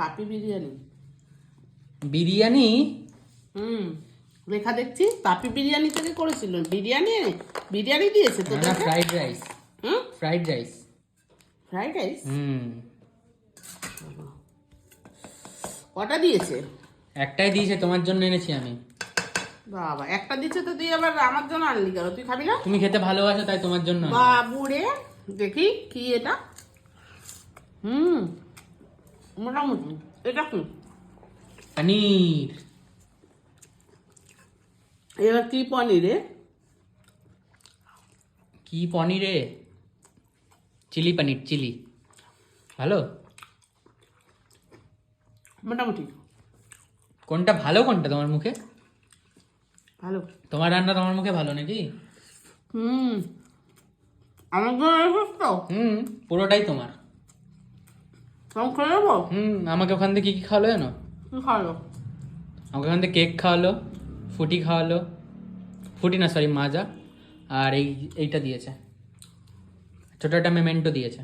পাপি বিরিয়ানি। বিরিয়ানি? হুম লেখা দেখছি পাপি বিরিয়ানি থেকে করেছিল। বিরিয়ানি বিরিয়ানি দিয়েছে তো না fried rice hmm? Fried rice fried rice hmm. কটা দিয়েছে? একটাই দিয়েছে তোমার জন্য এনেছি আমি। বাবা একটা দিচ্ছে তো তুই আবার আমার জন্য আনলি কেন? তুই খাবি না? তুমি খেতে ভালোবাসো তাই তোমার জন্য। বাবুরে দেখি কি এটা। হুম। মোটামুটি এটা কি পনির এবার কি পনিরে কি পনিরে চিলি পনির চিলি ভালো মোটামুটি কোনটা ভালো কোনটা তোমার মুখে? ভালো। তোমার রান্না তোমার মুখে ভালো নাকি? হুম। আমার হুম পুরোটাই তোমার। তখন খেয়ে নেব হুম আমাকে ওখান থেকে কি কি খাওয়ালো জানো? খাওয়ালো? আমাকে ওখান থেকে কেক খাওয়ালো ফুটি খাওয়ালো ফুটি না সরি মাজা আর এই এইটা দিয়েছে। ছোটো একটা মেমেন্টো দিয়েছে।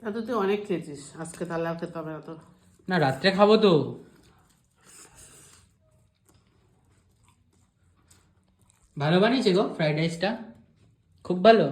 তা তো তুই অনেক খেয়েছিস। আজকে তাহলে আর খেতে হবে না তো। না রাত্রে খাব তো। ভালো বানিয়েছে গো ফ্রাইড রাইসটা খুব ভালো।